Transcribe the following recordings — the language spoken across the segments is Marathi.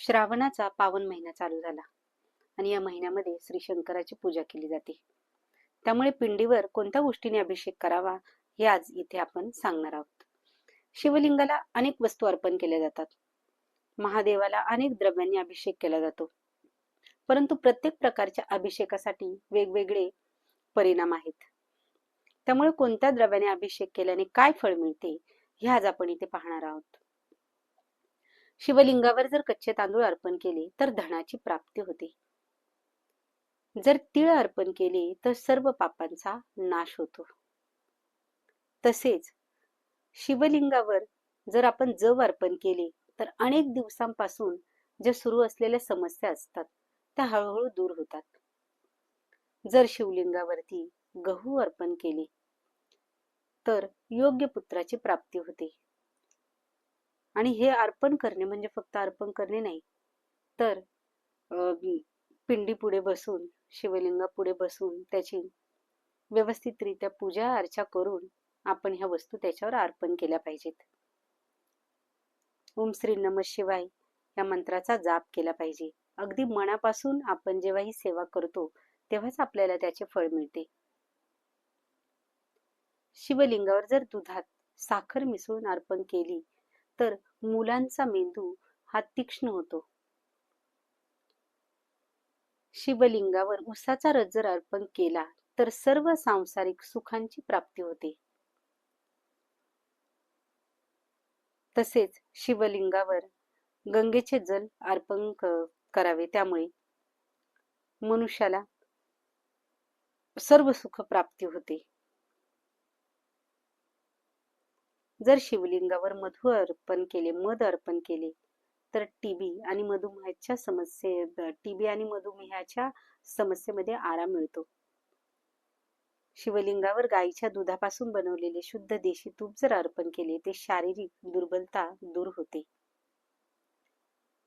श्रावणाचा पावन महिना चालू झाला आणि या महिन्यामध्ये श्री शंकराची पूजा केली जाते. त्यामुळे पिंडीवर कोणत्या गोष्टीने अभिषेक करावा हे आज इथे आपण सांगणार आहोत. शिवलिंगाला अनेक वस्तू अर्पण केल्या जातात. महादेवाला अनेक द्रव्यांनी अभिषेक केला जातो. परंतु प्रत्येक प्रकारच्या अभिषेकासाठी वेगवेगळे परिणाम आहेत. त्यामुळे कोणत्या द्रव्याने अभिषेक केल्याने काय फळ मिळते हे आज आपण इथे पाहणार आहोत. शिवलिंगावर जर कच्चे तांदूळ अर्पण केले तर धनाची प्राप्ती होते. जर तीळ अर्पण केले तर सर्व पापांचा नाश होतो. तसेच शिवलिंगावर जर आपण जव अर्पण केले तर अनेक दिवसांपासून ज्या सुरू असलेल्या समस्या असतात त्या हळूहळू दूर होतात. जर शिवलिंगावरती गहू अर्पण केले तर योग्य पुत्राची प्राप्ती होते. आणि हे अर्पण करणे म्हणजे फक्त अर्पण करणे नाही. तर पिंडी पुढे बसून शिवलिंगा पुढे बसून त्याची व्यवस्थितरित्या पूजा अर्चा करून आपण ह्या वस्तू त्याच्यावर अर्पण केल्या पाहिजेत. ओम श्री नम शिवाय या मंत्राचा जाप केला पाहिजे. अगदी मनापासून आपण जेव्हा ही सेवा करतो तेव्हाच आपल्याला त्याचे फळ मिळते. शिवलिंगावर जर दुधात साखर मिसळून अर्पण केली तर मुलांचा मेंदू हा तीक्ष्ण होतो. शिवलिंगावर उसाचा रस जर अर्पण केला तर सर्व सांसारिक सुखांची प्राप्ती होते. तसेच शिवलिंगावर गंगेचे जल अर्पण करावे. त्यामुळे मनुष्याला सर्व सुख प्राप्ती होते. जर शिवलिंगावर मधु अर्पण केले मध अर्पण केले तर टीबी आणि मधुमेहाच्या समस्ये टीबी आणि मधुमेहाच्या समस्येमध्ये आराम मिळतो. शिवलिंगावर गायीच्या दुधापासून बनवलेले शुद्ध देशी तूप जर अर्पण केले ते शारीरिक दुर्बलता दूर होते.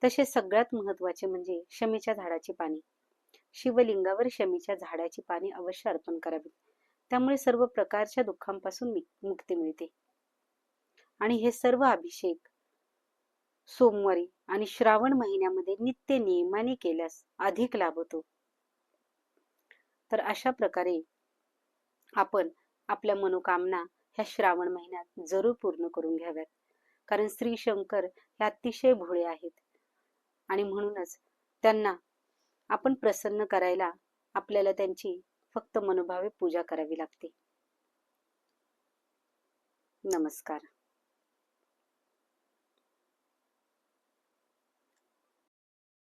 तसे सगळ्यात महत्त्वाचे म्हणजे शमीच्या झाडाची पाने शिवलिंगावर शमीच्या झाडाची पाने अवश्य अर्पण करावी. त्यामुळे सर्व प्रकारच्या दुःखांपासून मुक्ती मिळते. आणि हे सर्व अभिषेक सोमवारी आणि श्रावण महिन्यामध्ये नित्य नियमाने केल्यास अधिक लाभ होतो. तर अशा प्रकारे आपण आपल्या मनोकामना ह्या श्रावण महिन्यात जरूर पूर्ण करून घ्याव्यात. कारण श्री शंकर हे अतिशय भोळे आहेत. आणि म्हणूनच त्यांना आपण प्रसन्न करायला आपल्याला त्यांची फक्त मनोभावे पूजा करावी लागते. नमस्कार.